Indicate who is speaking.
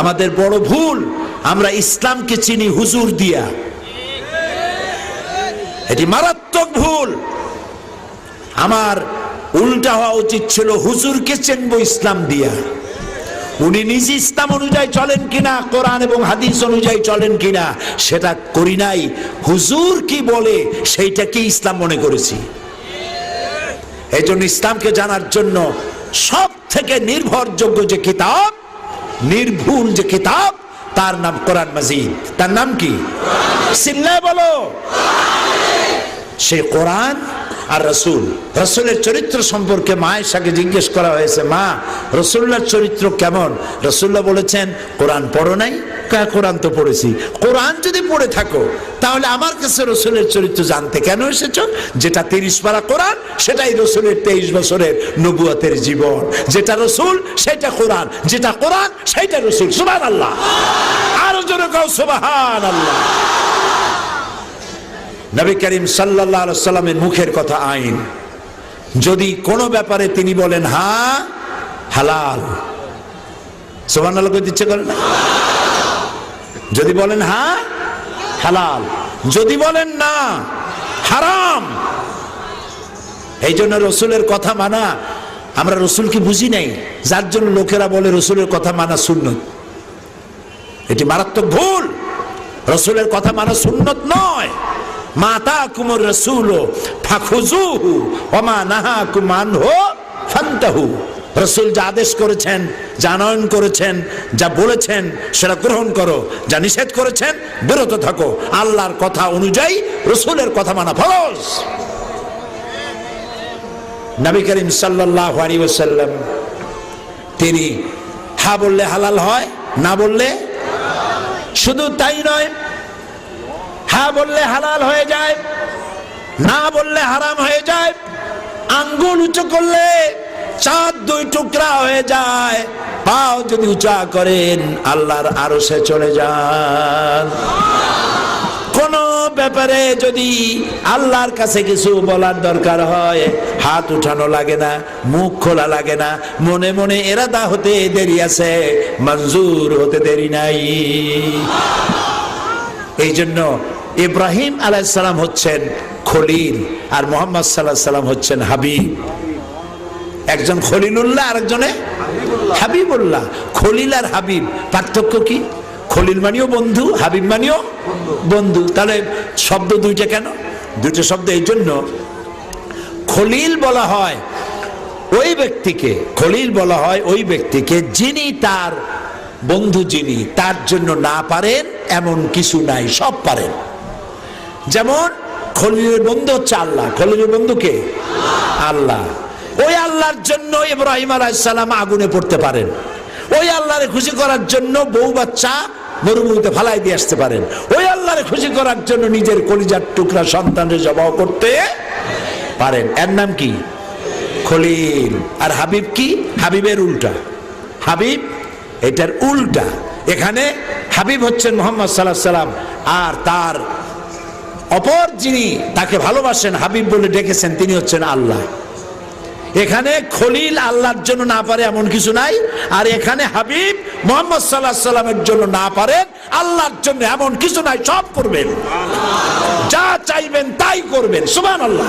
Speaker 1: আমাদের বড় ভুল। আমরা ইসলামকে চিনি হুজুর দিয়া। এটি মারাত্মক ভুল। আমার উল্টা হওয়া উচিত ছিল হুজুরকে চেনবো ইসলাম দিয়া। উনি নিজে ইসলাম অনুযায়ী চলেন কিনা, কোরআন এবং হাদিস অনুযায়ী চলেন কিনা, সেটা করি নাই। হুজুর কি বলে সেইটাকে ইসলাম মনে করেছি। এই জন্য ইসলামকে জানার জন্য সব থেকে নির্ভরযোগ্য যে কিতাব নির্ভুল যে কিতাব তার নাম কোরআন মাজিদ। তার নাম কি? সিল্লায় বলো। সে কোরআন আর রসুল। রসুলের চরিত্র সম্পর্কে মায়ের সাথে জিজ্ঞেস করা হয়েছে, মা রসুল্লার চরিত্র কেমন? রসুল্লাহ বলেছেন, কোরআন পড়ো নাই? কোরআন তো পড়েছি। কোরআন যদি পড়ে থাকো, তাহলে আমার কাছে রসুলের চরিত্র জানতে কেন এসেছ? যেটা তিরিশ পারা কোরআন, সেটাই রসুলের তেইশ বছরের নবুয়াতের জীবন। যেটা রসুল, সেটা কোরআন। যেটা কোরআন, সেটা রসুল। সুবান আল্লাহ আরও জোরে কাউ সুবাহান আল্লাহ নবী করিম সাল্লাহ সাল্লামের মুখের কথা আইন। যদি কোনো ব্যাপারে তিনি বলেন, হা, হালাল। সোমান দিচ্ছে করেন? যদি বলেন, হা, হালাল। যদি বলেন, না, হারাম। এই জন্য রসুলের কথা মানা, আমরা রসুলকে বুঝি নাই। যার জন্য লোকেরা বলে রসুলের কথা মানা শূন্য এটি মারাত্মক ভুল। রসুলের কথা মানা সুন্নত নয়। মাতা কুমর রসুল ফাখুজুহু ওমা নাহা কুমান হো ফান্তাহু। রসুল যা আদেশ করেছেন, যা আনয়ন করেছেন, যা বলেছেন, সেটা গ্রহণ করো, যা নিষেধ করেছেন, বিরত থাকো। আল্লাহর কথা অনুযায়ী রসুলের কথা মানা ফরজ। নবী করিম সাল্লাহ আলী ওসাল্লাম তিনি হা বললে হালাল হয়, না বললে? শুধু তাই নয় হ্যাঁ বললে হালাল হয়ে যায়, না বললে হারাম হয়ে যায়, আঙ্গুল উঁচু করলে চাঁদ দুই টুকরা হয়ে যায়, পাও যদি উঁচা করেন, আল্লাহর আরও সে চলে যান। কোন ব্যাপারে যদি আল্লাহর কাছে কিছু বলার দরকার হয়, হাত উঠানো লাগে না, মুখ খোলা লাগে না, মনে মনে এরাদা হতে দেরি আছে, মঞ্জুর হতে দেরি নাই। এই জন্য ইব্রাহিম আলাইসালাম হচ্ছেন খলিল আর মোহাম্মদ সাল্লাহ সাল্লাম হচ্ছেন হাবিব। একজন খলিলুল্লাহ আর একজনে হাবিবুল্লাহ। খলিল আর হাবিব, পার্থক্য কি? খলিল মানিও বন্ধু, হাবিব মানিও বন্ধু। তাহলে শব্দ দুইটা কেন? দুইটা শব্দ এই জন্য। খলিল বলা হয় ওই ব্যক্তিকে, খলিল বলা হয় ওই ব্যক্তিকে যিনি তার বন্ধু, যিনি তার জন্য না পারেন, এমন কিছু নাই, সব পারেন। যেমন খলিলের বন্ধু হচ্ছে আল্লাহ। খলিলের বন্ধুকে আল্লাহ। ওই আল্লাহর জন্য ইব্রাহিম আলাইসালাম আগুনে পড়তে পারেন। ওই আল্লাহরে খুশি করার জন্য বউ বাচ্চা মরুভূমিতে ফালাই দিয়ে আসতে পারেন। ওই আল্লাহরে খুশি করার জন্য নিজের কলিজার টুকরা সন্তানের জবাব করতে পারেন। এর নাম কি? খলিল। আর হাবিব কি? হাবিবের উল্টা। হাবিব, এটার উল্টা। এখানে হাবিব হচ্ছেন মোহাম্মদ সাল্লাহ সাল্লাম আর তার অপর যিনি তাকে ভালোবাসেন, হাবিব বলে ডেকেছেন, তিনি হচ্ছেন আল্লাহ। এখানে খলিল আল্লাহর জন্য না পারে এমন কিছু নাই, আর এখানে হাবিব মোহাম্মদ সাল্লাহ সাল্লামের জন্য না পারেন, আল্লাহর জন্য এমন কিছু নাই, সব করবেন। যা চাইবেন তাই করবেন সুমান আল্লাহ